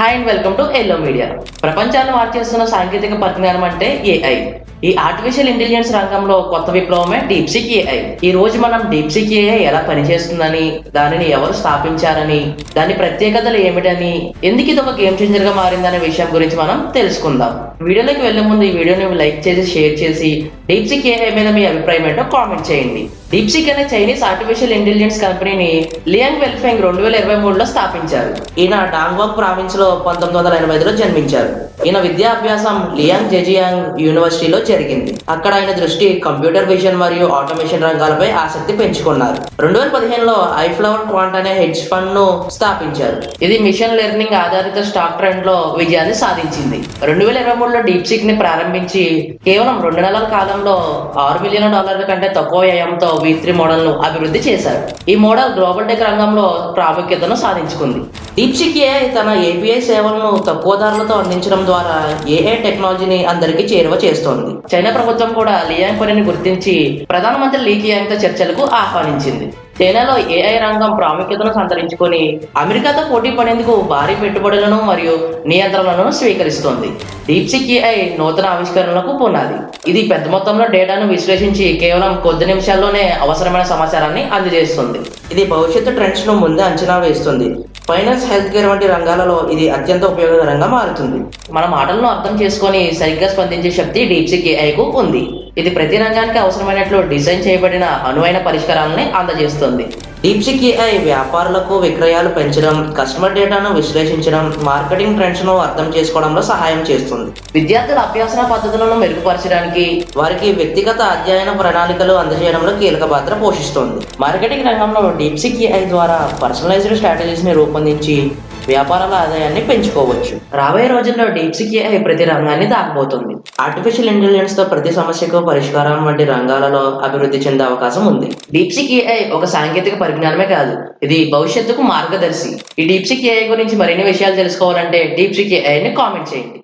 Hi and welcome to yellow media ప్రపంచాన్ని మార్చేస్తున్న సాంకేతిక పరిజ్ఞానం అంటే ఏఐ ఈ ఆర్టిఫిషియల్ ఇంటెలిజెన్స్ రంగంలో కొత్త విప్లవమే డీప్సిక్ ఏఐ ఈ రోజు మనం డీప్సిక్ ఏఐ ఎలా పనిచేస్తుందని దానిని ఎవరు స్థాపించారని దాని ప్రత్యేకతలు ఏమిటని ఎందుకు ఇది ఒక గేమ్ చేంజర్గా మారిందనే విషయం గురించి మనం తెలుసుకుందాం. వీడియోలోకి వెళ్ళే ముందు ఈ వీడియోని లైక్ చేసి షేర్ చేసి డీప్సిక్ ఏఐ మీద మీ అభిప్రాయం ఏంటో కామెంట్ చేయండి. డీప్సిక్ అనే చైనీస్ ఆర్టిఫిషియల్ ఇంటెలిజెన్స్ కంపెనీని లియాంగ్ వెల్ఫెంగ్ రెండు వేల ఇరవై మూడులో స్థాపించారు. ఈయన డాంగ్వాంగ్ ప్రావిన్స్లో పంతొమ్మిది వందల ఎనభై ఐదులో జన్మించారు. ఈయన విద్యాభ్యాసం లియాంగ్ జెజియాంగ్ యూనివర్సిటీలో జరిగింది. అక్కడ ఆయన దృష్టి కంప్యూటర్ విజన్ మరియు ఆటోమేషన్ రంగాలపై ఆసక్తి పెంచుకున్నారు. రెండు వేల పదిహేనులో ఐఫ్లవర్ క్వాంట్ అనే హెడ్జ్ ఫండ్ను స్థాపించారు. ఇది మిషన్ లెర్నింగ్ ఆధారిత స్టాక్ ట్రెండ్లో విజయాన్ని సాధించింది. రెండు వేల ఇరవై మూడులో డీప్ సిక్ని ప్రారంభించి కేవలం రెండు నెలల కాలం కాలంలో ఆరు మిలియన్ డాలర్ల కంటే తక్కువ వ్యయంతో వి త్రీ మోడల్ను అభివృద్ధి చేశారు. ఈ మోడల్ గ్లోబల్ టెక్ రంగంలో ప్రాముఖ్యతను సాధించుకుంది. దీప్సిక్ ఏఐ తన ఏపీఐ సేవలను తక్కువ ధరలతో అందించడం ద్వారా ఏఐ టెక్నాలజీని అందరికీ చేరువ చేస్తోంది. చైనా ప్రభుత్వం కూడా లియాంగ్ పనిని గుర్తించి ప్రధానమంత్రి లీ కియాంగ్తో చర్చలకు ఆహ్వానించింది. చైనాలో ఏఐ రంగం ప్రాముఖ్యతను సంతరించుకొని అమెరికాతో పోటీ పడేందుకు భారీ పెట్టుబడులను మరియు నియంత్రణలను స్వీకరిస్తోంది. డీప్సిక్ ఏఐ నూతన ఆవిష్కరణలకు పునాది. ఇది పెద్ద మొత్తంలో డేటాను విశ్లేషించి కేవలం కొద్ది నిమిషాల్లోనే అవసరమైన సమాచారాన్ని అందజేస్తుంది. ఇది భవిష్యత్తు ట్రెండ్స్ను ముందే అంచనా వేస్తుంది. ఫైనాన్స్ హెల్త్ కేర్ వంటి రంగాలలో ఇది అత్యంత ఉపయోగకరంగా మారుతుంది. మన మాటలను అర్థం చేసుకొని సరిగ్గా స్పందించే శక్తి డీప్సిక్ ఏఐకు ఉంది. ఇది ప్రతి రంగానికి అవసరమైనట్లు డిజైన్ చేయబడిన అనువైన పరిష్కారాలని అందజేస్తుంది. డీప్సిక్ ఏఐ వ్యాపారులకు విక్రయాలు పెంచడం కస్టమర్ డేటాను విశ్లేషించడం మార్కెటింగ్ ట్రెండ్స్ను అర్థం చేసుకోవడంలో సహాయం చేస్తుంది. విద్యార్థుల అభ్యాసన పద్ధతులను మెరుగుపరచడానికి వారికి వ్యక్తిగత అధ్యయన ప్రణాళికలు అందజేయడంలో కీలక పాత్ర పోషిస్తుంది. మార్కెటింగ్ రంగంలో డీప్సిక్ ఏఐ ద్వారా పర్సనలైజ్డ్ స్ట్రాటజీస్ని రూపొందించి వ్యాపారాల ఆదాయాన్ని పెంచుకోవచ్చు. రాబోయే రోజుల్లో డీప్సిక్ ఏఐ ప్రతి రంగాన్ని దాకపోతుంది ఆర్టిఫిషియల్ ఇంటెలిజెన్స్తో ప్రతి సమస్యకు పరిష్కారం వంటి రంగాలలో అభివృద్ధి చెందే అవకాశం ఉంది. డీప్సిక్ ఏఐ ఒక సాంకేతిక పరిజ్ఞానమే కాదు. ఇది భవిష్యత్తుకు మార్గదర్శి. ఈ డీప్సిక్ ఏఐ గురించి మరిన్ని విషయాలు తెలుసుకోవాలంటే డీప్సిక్ ఏఐ ని కామెంట్ చేయండి.